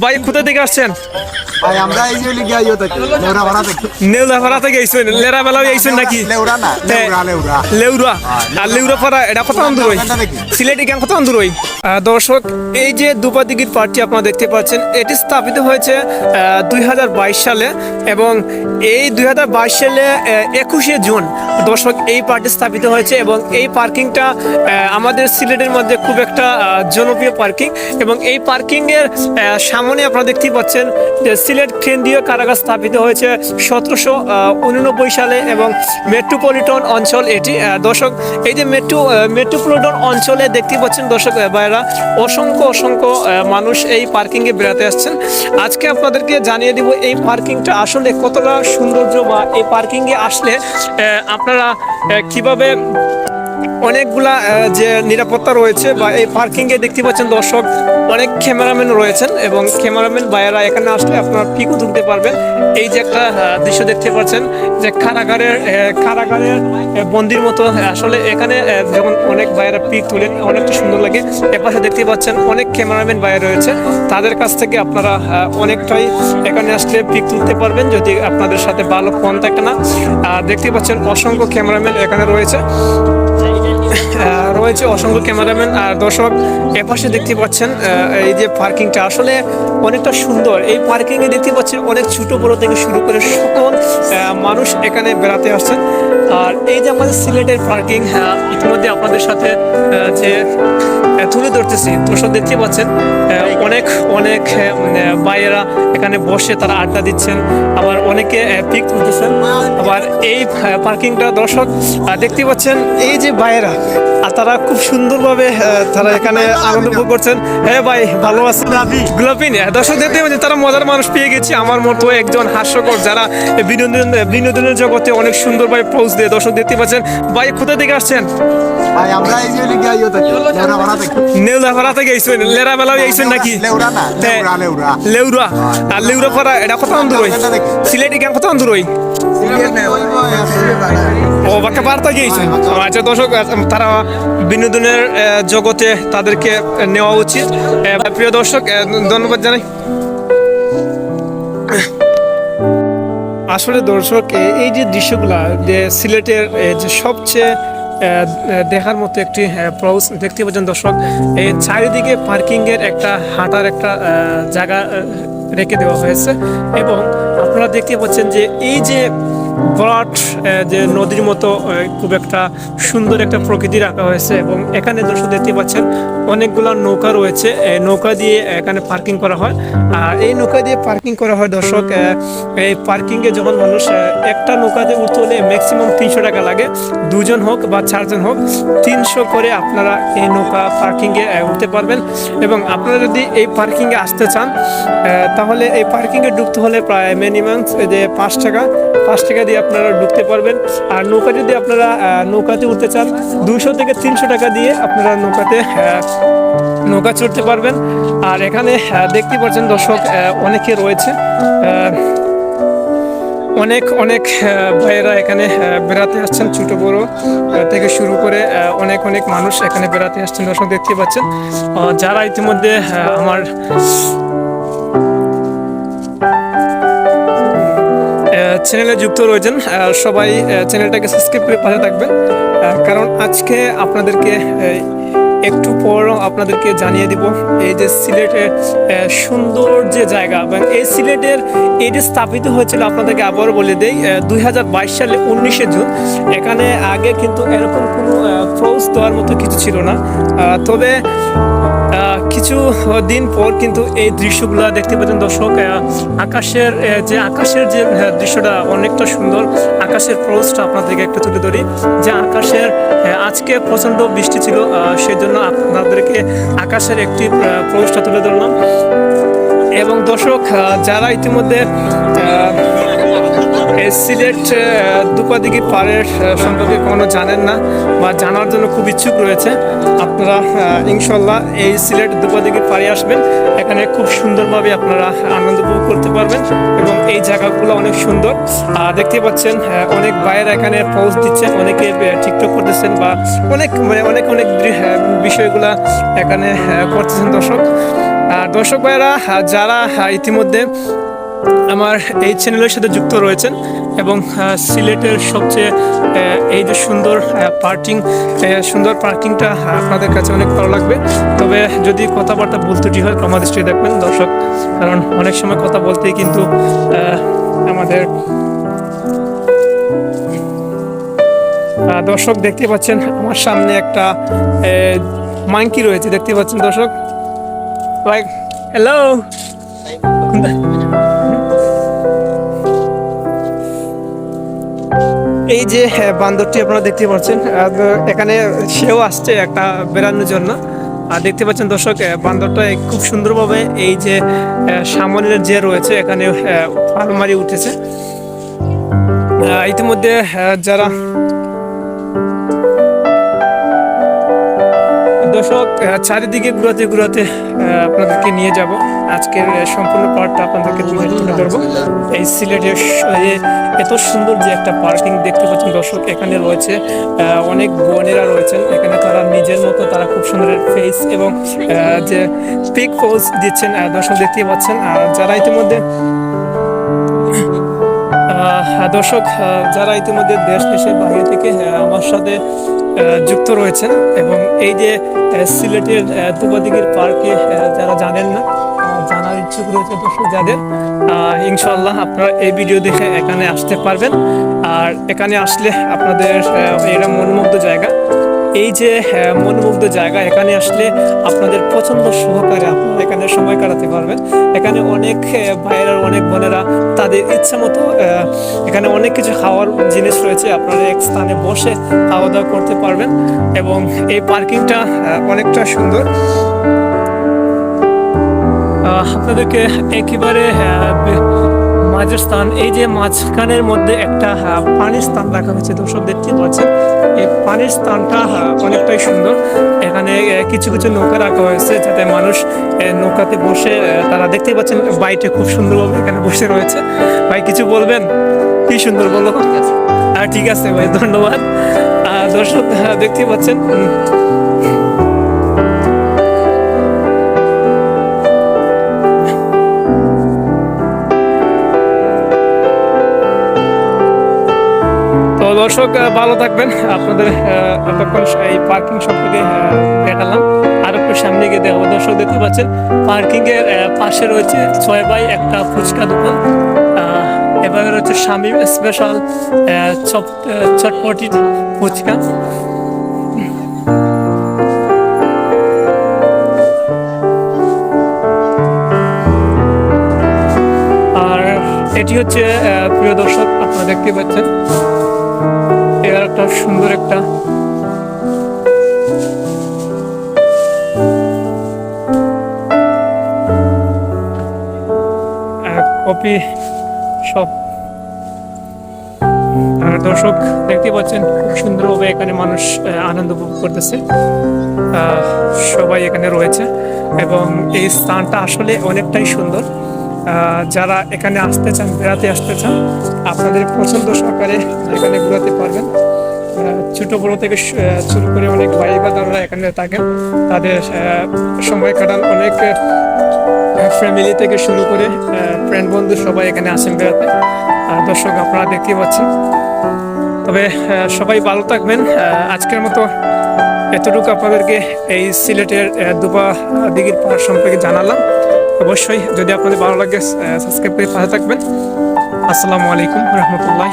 ভাই কোথা থেকে আসছেন? ভাই আমরা এই যে লিগে আইও থাকি লেউরা ভাড়া থাকি। নেউলাপাড়া থেকে আইছেন লেরা বেলাও আইছেন নাকি? লেউরা না লেউরা লেউরা। লেউরা। আর লেউরাপাড়া এটা কত আন্দুর হই সিলেটি গান কত আন্দুর হই দর্শক এই যে দুপাদিগির পার্টি আপনারা দেখতে পাচ্ছেন এটি স্থাপিত হয়েছে দুই সালে এবং এই দুই হাজার বাইশ সালে একুশে জুন দর্শক এই পার্টি স্থাপিত হয়েছে এবং এই পার্কিংটা আমাদের সিলেটের মধ্যে খুব একটা জনপ্রিয় পার্কিং এবং এই পার্কিংয়ের সামনে আপনারা দেখতেই পাচ্ছেন যে সিলেট কেন্দ্রীয় কারাগার স্থাপিত হয়েছে সতেরোশো উননব্বই সালে এবং মেট্রোপলিটন অঞ্চল এটি। দর্শক এই যে মেট্রো মেট্রোপলিটন অঞ্চলে দেখতে পাচ্ছেন দর্শক আহ, ভাইয়েরা অসংখ্য অসংখ্য মানুষ এই পার্কিংয়ে বেড়াতে আসছেন। আজকে আপনাদেরকে জানিয়ে দিব এই পার্কিংটা আসলে কতটা সৌন্দর্য বা এই পার্কিংয়ে আসলে আপনারা কীভাবে অনেকগুলা যে নিরাপত্তা রয়েছে বা এই পার্কিংয়ে দেখতে পাচ্ছেন দর্শক, অনেক ক্যামেরাম্যান রয়েছেন এবং ক্যামেরাম্যান ভাইয়েরা এখানে আসলে আপনারা পিকও তুলতে পারবেন এই যে একটা দৃশ্য দেখতে পাচ্ছেন যে কারাগারের কারাগারের বন্দির মতো আসলে এখানে যখন অনেক ভাইয়েরা পিক তুলেন অনেকটা সুন্দর লাগে। এপাশে দেখতে পাচ্ছেন অনেক ক্যামেরাম্যান ভাইয়া রয়েছে। তাদের কাছ থেকে আপনারা অনেকটাই এখানে আসলে পিক তুলতে পারবেন, যদি আপনাদের সাথে ভালো ফোন থাকে না দেখতে পাচ্ছেন অসংখ্য ক্যামেরাম্যান এখানে রয়েছে। রয়েছে অসংখ্য ক্যামেরাম্যান। আর দর্শক, এপাশে দেখতে পাচ্ছেন এই যে পার্কিংটা, আসলে অনেকটা সুন্দর। এই পার্কিংয়ে দেখতে পাচ্ছেন, অনেক ছোট বড় থেকে শুরু করে সকল মানুষ এখানে বেড়াতে আসছেন। আর এই যে আমাদের সিলেটের পার্কিং হ্যাঁ ইতিমধ্যে আপনাদের সাথে যে তুলে ধরতেছি। দর্শক দেখতে পাচ্ছেন অনেক অনেক আহ, মানে এখানে বসে তারা আড্ডা দিচ্ছেন। আবার অনেকে পিক তুলতেছেন। আবার এই পার্কিংটা দর্শক দেখতে পাচ্ছেন এই যে আর তারা খুব সুন্দরভাবে তারা এখানে আনন্দ উপভোগ করছেন। হ্যাঁ ভাই ভালো আছেন? গোলাপিন দর্শক দেখতে পাচ্ছেন তারা মজার মানুষ পেয়ে গেছি। আমার মতো একজন হাস্যকর যারা বিনোদন বিনোদনের জগতে অনেক সুন্দরভাবে পৌঁছ দিয়ে দর্শক দেখতে পাচ্ছেন। ভাই কোথা থেকে আসছেন? ভাই আমরা এই যে লিগে আইও থাকি লেউরা লেরা বেলাও নাকি? লেউরা না। লেউরা লেউরা লেউরা আর লেউরাপাড়া এটা কত হই সিলেটি গান কত হই ও বাক্কা বার্তা গিয়েছেন আচ্ছা দর্শক তারা বিনোদনের জগতে তাদেরকে নেওয়া উচিত। প্রিয় দর্শক ধন্যবাদ জানাই। আসলে দর্শক এই যে দৃশ্যগুলা যে সিলেটের যে সবচেয়ে দেখার মতো একটি প্রউস দেখতে পাচ্ছেন দর্শক, এই চারিদিকে পার্কিংয়ের একটা হাঁটার একটা জায়গা রেখে দেওয়া হয়েছে এবং আপনারা দেখতে পাচ্ছেন যে এই যে বিরাট যে নদীর মতো খুব একটা সুন্দর একটা প্রকৃতি রাখা হয়েছে এবং এখানে দর্শক দেখতে পাচ্ছেন অনেকগুলো নৌকা রয়েছে। নৌকা দিয়ে এখানে পার্কিং করা হয়। আর এই নৌকা দিয়ে পার্কিং করা হয় দর্শক এই পার্কিংয়ে যখন মানুষ একটা নৌকাতে উঠতে হলে ম্যাক্সিমাম তিনশো টাকা লাগে। দুজন হোক বা চারজন হোক, তিনশো করে আপনারা এই নৌকা পার্কিংয়ে উঠতে পারবেন। এবং আপনারা যদি এই পার্কিংয়ে আসতে চান তাহলে এই পার্কিংয়ে ঢুকতে হলে প্রায় মিনিমাম যে পাঁচ টাকা পাঁচ টাকা দিয়ে আপনারা ঢুকতে পারবেন। আর নৌকা যদি আপনারা নৌকাতে উঠতে চান দুশো থেকে তিনশো টাকা দিয়ে আপনারা নৌকাতে নৌকা চড়তে পারবেন। আর এখানে দেখতে পাচ্ছেন দর্শক অনেকে রয়েছে। অনেক অনেক ভাইয়েরা এখানে বেড়াতে আসছেন ছোট বড় থেকে শুরু করে অনেক অনেক মানুষ এখানে বেড়াতে আসছেন। দর্শক দেখতে পাচ্ছেন। যারা ইতিমধ্যে আমার চ্যানেলে যুক্ত রয়েছেন সবাই চ্যানেলটাকে সাবস্ক্রাইব করে পাশে থাকবেন। কারণ আজকে আপনাদেরকে একটু পর আপনাদেরকে জানিয়ে দিব, এই যে সিলেটের সুন্দর যে জায়গা এবং এই সিলেটের এটি স্থাপিত হয়েছিল আপনাদেরকে আবার বলে দেই দুই হাজার বাইশ সালে উনিশে জুন। এখানে আগে কিন্তু এরকম কোনো ফ্রোজ দেওয়ার মতো কিছু ছিল না। তবে কিছু দিন পর কিন্তু এই দৃশ্যগুলো দেখতে পাচ্ছেন দর্শক আকাশের যে আকাশের যে দৃশ্যটা অনেকটা সুন্দর, আকাশের প্রোজটা আপনাদেরকে একটু তুলে ধরি। যে আকাশের আজকে প্রচণ্ড বৃষ্টি ছিল সেই জন্য আপনাদেরকে আকাশের একটি প্রোজটা তুলে ধরলাম। এবং দর্শক যারা ইতিমধ্যে সিলেট দুপাদিঘি পাড়ের সম্পর্কে কোনো জানেন না বা জানার জন্য খুব ইচ্ছুক রয়েছে। আপনারা ইনশাল্লাহ এই সিলেট, দুপাদিঘি পাড়ে আসবেন। এখানে খুব সুন্দরভাবে আপনারা আনন্দ উপভোগ করতে পারবেন এবং এই জায়গাগুলো অনেক সুন্দর। দেখতে পাচ্ছেন অনেক বাইরে এখানে পোস্ট দিচ্ছেন অনেকে টিকটক করতেছেন বা অনেক মানে অনেক অনেক বিষয়গুলা এখানে করতেছেন দর্শক। দর্শক ভাইয়েরা যারা ইতিমধ্যে আমার এই চ্যানেলের সাথে যুক্ত রয়েছেন এবং সিলেটের সবচেয়ে এই যে সুন্দর পার্কিং সুন্দর পার্কিংটা আপনাদের কাছে অনেক ভালো লাগবে। তবে যদি কথাবার্তা ভুল ত্রুটি হয় দৃষ্টি দেখবেন, দর্শক। কারণ অনেক সময় কথা বলতেই কিন্তু আমাদের দর্শক দেখতে পাচ্ছেন, আমার সামনে একটা মাংকি রয়েছে, দেখতে পাচ্ছেন দর্শক? লাইক হ্যালো এই যে হ্যাঁ, বান্দরটি আপনারা দেখতে পাচ্ছেন। এখানে সেও আসছে একটা বেড়ানোর জন্য। আর দেখতে পাচ্ছেন দর্শক বান্দরটা খুব সুন্দরভাবে এই যে সামনের যে রয়েছে এখানে আলমারি উঠেছে। ইতিমধ্যে যারা দর্শক চারিদিকে ঘুরাতে ঘুরাতে আপনাদেরকে নিয়ে যাব। আজকের সম্পূর্ণ পার্টটা আপনাদেরকে তুলে তুলে ধরবো এই সিলেটের এত সুন্দর যে একটা পার্কিং দেখতে পাচ্ছেন দর্শক এখানে রয়েছে অনেক বোনেরা রয়েছেন। এখানে তারা নিজের মতো তারা খুব সুন্দর ফেস এবং যে পিক পোজ দিচ্ছেন দর্শক দেখতে পাচ্ছেন। আর যারা ইতিমধ্যে দর্শক আহ, যারা ইতিমধ্যে দেশ দেশের বাইরে থেকে আমার সাথে যুক্ত রয়েছেন এবং এই যে সিলেটের দুবাদিগির পার্কে যারা জানেন না জানার ইচ্ছুক রয়েছে দর্শক যাদের ইনশাল্লাহ আপনারা এই ভিডিও দেখে এখানে আসতে পারবেন। আর এখানে আসলে আপনাদের এটা মনমুগ্ধ জায়গা। এই যে আহ, মনোমুগ্ধ জায়গা এখানে আসলে আপনাদের পছন্দ সহকারে আপনারা এখানে সময় কাটাতে পারবেন। এখানে অনেক ভাইয়েরা অনেক বোনেরা তাদের ইচ্ছা মতো এখানে অনেক কিছু খাওয়ার জিনিস রয়েছে। আপনারা এক স্থানে বসে খাওয়া দাওয়া করতে পারবেন এবং এই পার্কিংটা অনেকটা সুন্দর। আপনাদেরকে একেবারে মাঝের স্থান এই যে মাঝখানের মধ্যে একটা আহ, পানির স্থান রাখা হয়েছে দর্শক দেখতে পাচ্ছেন এই পানির স্থানটা অনেকটাই সুন্দর। এখানে কিছু কিছু নৌকা রাখা হয়েছে যাতে মানুষ নৌকাতে বসে তারা দেখতে পাচ্ছেন বাইটে খুব সুন্দরভাবে এখানে বসে রয়েছে। ভাই কিছু বলবেন? কি সুন্দর বলো আর ঠিক আছে ভাই ধন্যবাদ। দর্শক আহ, দেখতে পাচ্ছেন দর্শক ভালো থাকবেন। আপনাদের এতক্ষণ এই পার্কিং সম্পর্কে দেখালাম আর একটু সামনে গিয়ে দেখাবো। দর্শক দেখতে পাচ্ছেন পার্কিং এর আহ, পাশে রয়েছে ছয় বাই একটা ফুচকা দোকান। এভাবে রয়েছে স্বামী স্পেশাল চটপটি ফুচকা। এটি হচ্ছে প্রিয় দর্শক আপনারা দেখতে পাচ্ছেন। এর একটা সুন্দর একটা। কপি শপ আর দর্শক দেখতে পাচ্ছেন, খুব সুন্দরভাবে এখানে মানুষ আনন্দ উপভোগ করতেছে। সবাই এখানে রয়েছে এবং এই স্থানটা আসলে অনেকটাই সুন্দর। যারা এখানে আসতে চান, বেড়াতে আসতে চান, আপনাদের পছন্দ সহকারে এখানে ঘোরাতে পারবেন। ছোট বড় থেকে শুরু করে অনেক ভাই বাদাররা এখানে থাকেন। তাদের সময় কাটান। অনেক ফ্যামিলি থেকে শুরু করে ফ্রেন্ড বন্ধু সবাই এখানে আসেন বেড়াতে। দর্শক, আপনারা দেখতে পাচ্ছেন। তবে সবাই ভালো থাকবেন। আজকের মতো এতটুকু আপনাদেরকে এই সিলেটের দুবা দিঘির পাহাড় সম্পর্কে জানালাম। অবশ্যই যদি আপনাদের ভালো লাগে সাবস্ক্রাইব করে পাশে থাকবেন। আসসালামু আলাইকুম রহমতুল্লাহ